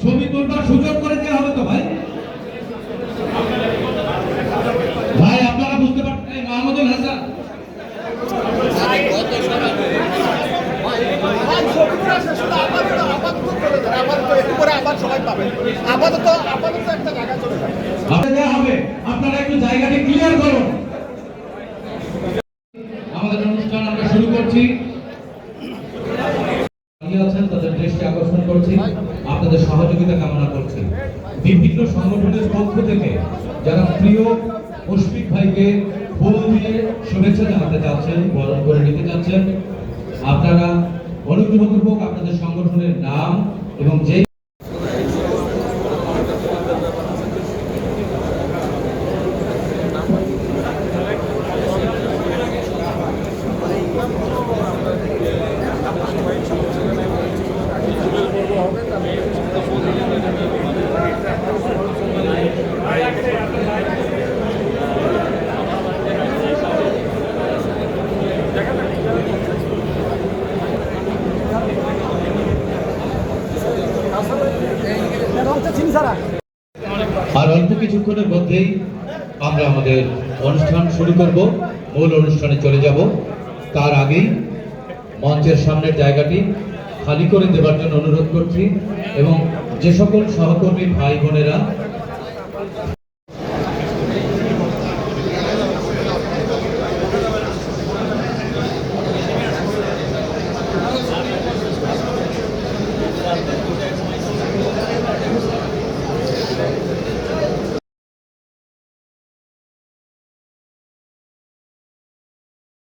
ছবি তুলবার সুযোগ করে দেওয়া হবে তো ভাই? ভাই, আপনারা বুঝতে পারছেন, মাহমুদুল হাসান। আপনারা একটু জায়গাটি ক্লিয়ার করুন। আমাদের অনুষ্ঠান আমরা শুরু করছি। দাঁড়িয়ে আছেন, তাদের দৃষ্টি আকর্ষণ করছি, আপনাদের সহযোগিতা কামনা করছি। বিভিন্ন সংগঠনের পক্ষ থেকে যারা প্রিয় মুশফিক ভাইকে ফুল দিয়ে শুভেচ্ছা জানাতে চাচ্ছেন বরণ করে নিতে চাচ্ছেন আপনারা অনুগ্রহপূর্বক আপনাদের সংগঠনের নাম এবং যে আর অল্প কিছুক্ষণের মধ্যেই আমরা আমাদের অনুষ্ঠান শুরু করব। মূল অনুষ্ঠানে চলে যাব। তার আগেই মঞ্চের সামনের জায়গাটি খালি করে দেওয়ার জন্য অনুরোধ করছি এবং যে সকল সহকর্মী ভাই বোনেরা